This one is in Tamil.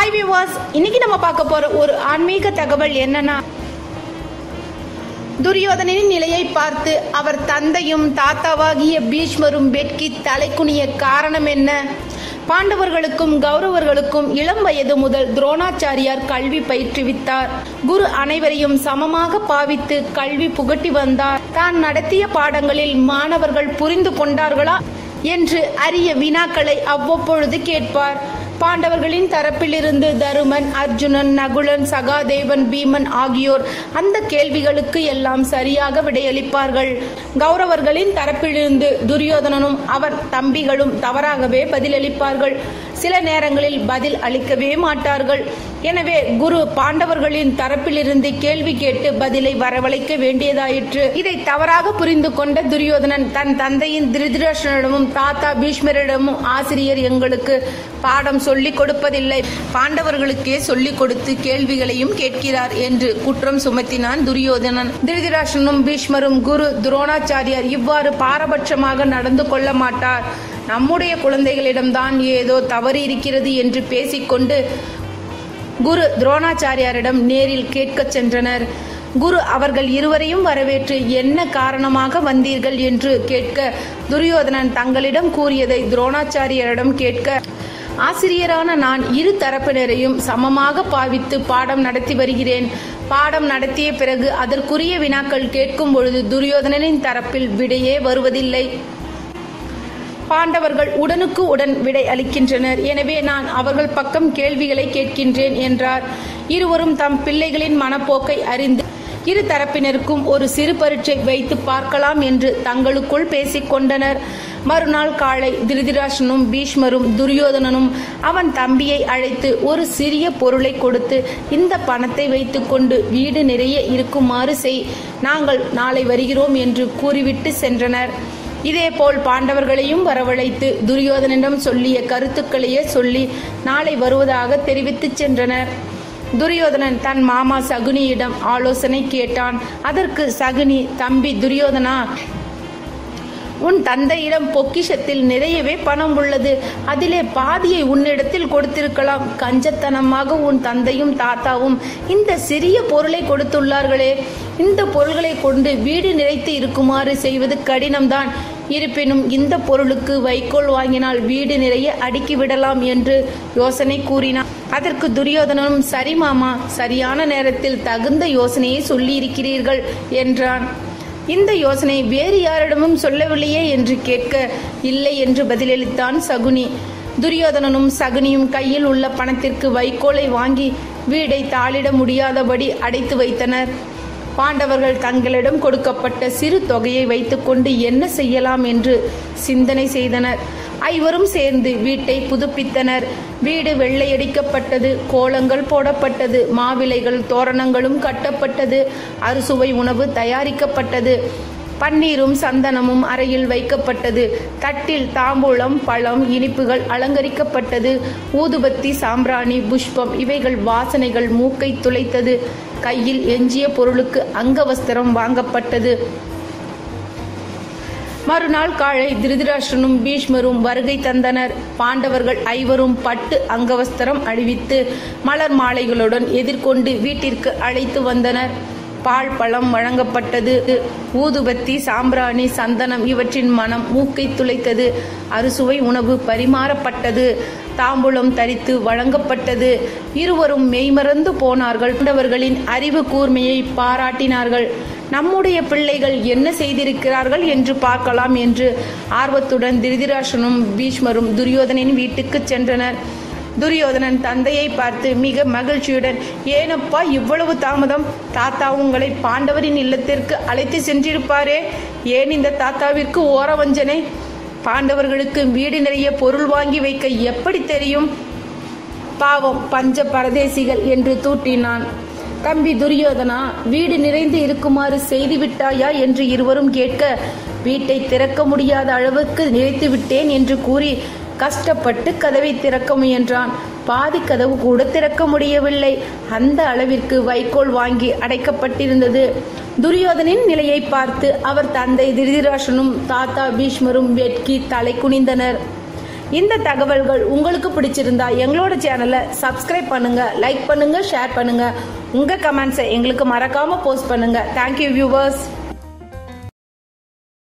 ஹாய் வியூவர்ஸ் இன்னைக்கு நம்ம பார்க்க போற ஒரு ஆன்மீக தகவல் என்னன்னா துரியோதனின் நிலையை பார்த்து அவர் தந்தையும் தாத்தாவாகிய பீஷ்மரும் வெட்கி தலைக்குனிய காரணம் என்ன? பாண்டவர்களுக்கும் கௌரவர்களுக்கும் இளம் வயது முதல் துரோணாச்சாரியார் கல்வி பயிற்றுவித்தார். குரு அனைவரையும் சமமாக பாவித்து கல்வி புகட்டி வந்தார். தான் நடத்திய பாடங்களில் மாணவர்கள் புரிந்து கொண்டார்களா? என்று அரிய வினாக்களை அவ்வப்பொழுது கேட்பார். பாண்டவர்களின் தரப்பிலிருந்து தருமன் அர்ஜுனன் நகுலன் சகாதேவன் பீமன் ஆகியோர் அந்த கேள்விகளுக்கு எல்லாம் சரியாக விடையளிப்பார்கள். கௌரவர்களின் தரப்பிலிருந்து துரியோதனனும் அவர் தம்பிகளும் தவறாகவே பதிலளிப்பார்கள். சில நேரங்களில் பதில் அளிக்கவே மாட்டார்கள். எனவே குரு பாண்டவர்களின் தரப்பிலிருந்து கேள்வி கேட்டு பதிலை வரவழைக்க வேண்டியதாயிற்று. இதை தவறாக புரிந்து கொண்ட துரியோதனன் தன் தந்தையின் திருதராஷ்டனிடமும் தாத்தா பீஷ்மரிடமும் ஆசிரியர் எங்களுக்கு பாடம் சொல்லிக் கொடுப்பதில்லை. பாண்டவர்களுக்கே சொல்லிக் கொடுத்து கேள்விகளையும் கேட்கிறார் என்று குற்றம் சுமத்தினான் துரியோதனன். திருதிராஷனும் பீஷ்மரும் குரு துரோணாச்சாரியார் இவ்வாறு பாரபட்சமாக நடந்து கொள்ள மாட்டார். நம்முடைய குழந்தைகளிடம்தான் ஏதோ தவறு இருக்கிறது என்று பேசிக்கொண்டு குரு துரோணாச்சாரியாரிடம் நேரில் கேட்கச் சென்றனர். குரு அவர்கள் இருவரையும் வரவேற்று என்ன காரணமாக வந்தீர்கள் என்று கேட்க துரியோதனன் தங்களிடம் கூறியதை துரோணாச்சாரியரிடம் கேட்க ஆசிரியரான நான் இரு தரப்பினரையும் சமமாக பாவித்து பாடம் நடத்தி வருகிறேன். பாடம் நடத்திய பிறகு அதற்குரிய வினாக்கள் கேட்கும் பொழுது துரியோதனனின் தரப்பில் விடையே வருவதில்லை. பாண்டவர்கள் உடனுக்கு உடன் விடை அளிக்கின்றனர். எனவே நான் அவர்கள் பக்கம் கேள்விகளை கேட்கின்றேன் என்றார். இருவரும் தம் பிள்ளைகளின் மனப்போக்கை அறிந்து இரு தரப்பினருக்கும் ஒரு சிறு பரீட்சை வைத்து பார்க்கலாம் என்று தங்களுக்குள் பேசிக்கொண்டனர் மறுநாள் காலை திருதிராஷனும் பீஷ்மரும் துரியோதனனும் அவன் தம்பியை அழைத்து ஒரு சிறிய பொருளை கொடுத்து இந்த பணத்தை வைத்துக்கொண்டு வீடு நிறைய இருக்குமாறு செய். நாங்கள் நாளை வருகிறோம் என்று கூறிவிட்டு சென்றனர். இதேபோல் பாண்டவர்களையும் வரவழைத்து துரியோதனிடம் சொல்லிய கருத்துக்களையே சொல்லி நாளை வருவதாக தெரிவித்துச் சென்றனர். துரியோதனன் தன் மாமா சகுனியிடம் ஆலோசனை கேட்டான். அதற்கு சகுனி தம்பி துரியோதனா உன் தந்தையிடம் பொக்கிஷத்தில் நிறையவே பணம் உள்ளது. அதிலே பாதியை உன்னிடத்தில் கொடுத்திருக்கலாம். கஞ்சத்தனமாக உன் தந்தையும் தாத்தாவும் இந்த சிறிய பொருளை கொடுத்துள்ளார்களே. இந்த பொருள்களை கொண்டு வீடு நிறைத்து இருக்குமாறு செய்வது கடினம்தான். இருப்பினும் இந்த பொருளுக்கு வைக்கோல் வாங்கினால் வீடு நிறைய அடுக்கி விடலாம் என்று யோசனை கூறினான். அதற்கு துரியோதனனும் சரி மாமா சரியான நேரத்தில் தகுந்த யோசனையை சொல்லியிருக்கிறீர்கள் என்றான். இந்த யோசனை வேறு யாரிடமும் சொல்லவில்லையே என்று கேட்க இல்லை என்று பதிலளித்தான் சகுனி. துரியோதனனும் சகுனியும் கையில் உள்ள பணத்திற்கு வைக்கோலை வாங்கி வீடை தாளிட முடியாதபடி அடைத்து வைத்தனர். பாண்டவர்கள் தங்களிடம் கொடுக்கப்பட்ட சிறு தொகையை வைத்துக்கொண்டு என்ன செய்யலாம் என்று சிந்தனை செய்தனர். ஐவரும் சேர்ந்து வீட்டை புதுப்பித்தனர். வீடு வெள்ளையடிக்கப்பட்டது கோலங்கள் போடப்பட்டது மாவிலைகள் தோரணங்களும் கட்டப்பட்டது அறுசுவை உணவு தயாரிக்கப்பட்டது பன்னீரும் சந்தனமும் அறையில் வைக்கப்பட்டது தட்டில் தாம்பூலம் பழம் இனிப்புகள் அலங்கரிக்கப்பட்டது ஊதுபத்தி சாம்பிராணி புஷ்பம் இவைகள் வாசனைகள் மூக்கை துளைத்தது கையில் எஞ்சிய பொருளுக்கு அங்கவஸ்திரம் வாங்கப்பட்டது. மறுநாள் காலை திருதராஷ்டனும் பீஷ்மரும் வருகை தந்தனர். பாண்டவர்கள் ஐவரும் பட்டு அங்கவஸ்திரம் அணிவித்து மலர் மாலைகளுடன் எதிர்கொண்டு வீட்டிற்கு அழைத்து வந்தனர். பால் பழம் வழங்கப்பட்டது. ஊதுபத்தி சாம்பிராணி சந்தனம் இவற்றின் மனம் மூக்கை துளைத்தது. அறுசுவை உணவு பரிமாறப்பட்டது. தாம்பூலம் தரித்து வழங்கப்பட்டது. இருவரும் மெய்மறந்து போனார்கள். பாண்டவர்களின் அறிவு கூர்மையை பாராட்டினார்கள். நம்முடைய பிள்ளைகள் என்ன செய்திருக்கிறார்கள் என்று பார்க்கலாம் என்று ஆர்வத்துடன் திருதிராசனும் பீஷ்மரும் துரியோதனின் வீட்டுக்கு சென்றனர். துரியோதனன் தந்தையை பார்த்து மிக மகிழ்ச்சியுடன் ஏனப்பா இவ்வளவு தாமதம்? தாத்தா உங்களை பாண்டவரின் இல்லத்திற்கு அழைத்து சென்றிருப்பாரே. ஏன் இந்த தாத்தாவிற்கு ஓரவஞ்சனை? பாண்டவர்களுக்கு வீடு நிறைய பொருள் வாங்கி வைக்க எப்படி தெரியும்? பாவம் பஞ்ச பரதேசிகள் என்று தூட்டினான் தம்பி துரியோதனா வீடு நிறைந்து இருக்குமாறு செய்து விட்டாயா? என்று இருவரும் கேட்க வீட்டை திறக்க முடியாத அளவுக்கு நிறைத்து விட்டேன் என்று கூறி கஷ்டப்பட்டு கதவை திறக்க முயன்றான். பாதி கதவு கூட திறக்க முடியவில்லை. அந்த அளவிற்கு வைக்கோல் வாங்கி அடைக்கப்பட்டிருந்தது. துரியோதனின் நிலையை பார்த்து அவர் தந்தை திருதிராஷனும் தாத்தா பீஷ்மரும் வெட்கி தலை குனிந்தனர். இந்த தகவல்கள் உங்களுக்கு பிடிச்சிருந்தா எங்களோட சேனலை சப்ஸ்கிரைப் பண்ணுங்க லைக் பண்ணுங்க ஷேர் பண்ணுங்க. உங்க கமெண்ட்ஸை எங்களுக்கு மறக்காம போஸ்ட் பண்ணுங்க. Thank you viewers